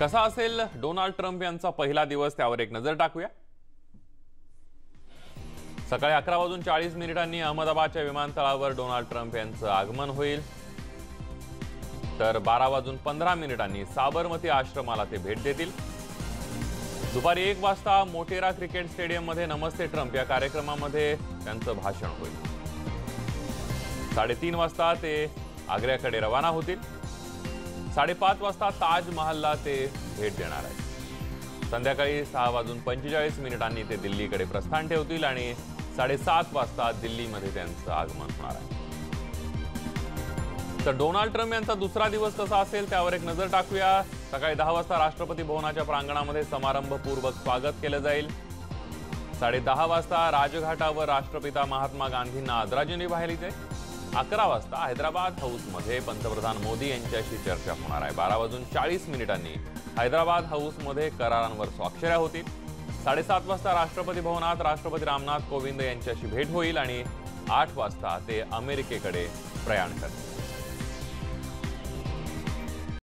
कसा असेल Donald Trump यांचा पहिला दिवस त्यावर एक नजर टाकूया. सकाळी अकरा वाजून चाळीस मिनिटांनी अहमदाबादच्या विमानतळावर डोनाल्ड ट्रम्प यांचं आगमन होईल. तर बारा वाजून पंधरा मिनिटांनी साबरमती आश्रमाला ते भेट देतील. दुपारी एक वाजता मोटेरा क्रिकेट स्टेडियममध्ये नमस्ते ट्रम्प या कार्यक्रमामध्ये त्यांचं भाषण होईल. साडेतीन वाजता ते आग्र्याकडे रवाना होतील. साडेपाच वाजता ताजमहलला ते भेट देणार आहेत. संध्याकाळी सहा वाजून पंचेचाळीस मिनिटांनी ते दिल्लीकडे प्रस्थान ठेवतील आणि साडेसात वाजता दिल्लीमध्ये त्यांचं आगमन होणार आहे. तर डोनाल्ड ट्रम्प यांचा दुसरा दिवस कसा असेल त्यावर एक नजर टाकूया. सकाळी दहा वाजता राष्ट्रपती भवनाच्या प्रांगणामध्ये समारंभपूर्वक स्वागत केलं जाईल. साडे दहा वाजता राजघाटावर राष्ट्रपिता महात्मा गांधींना आदरांजली वाहिली जाईल. अकरा वाजता हैदराबाद हाऊसमध्ये पंतप्रधान मोदी यांच्याशी चर्चा होणार आहे. बारा वाजून चाळीस मिनिटांनी हैदराबाद हाऊसमध्ये करारांवर स्वाक्षऱ्या होतील. साडेसात वाजता राष्ट्रपती भवनात राष्ट्रपती रामनाथ कोविंद यांच्याशी भेट होईल आणि आठ वाजता ते अमेरिकेकडे प्रयाण करतील.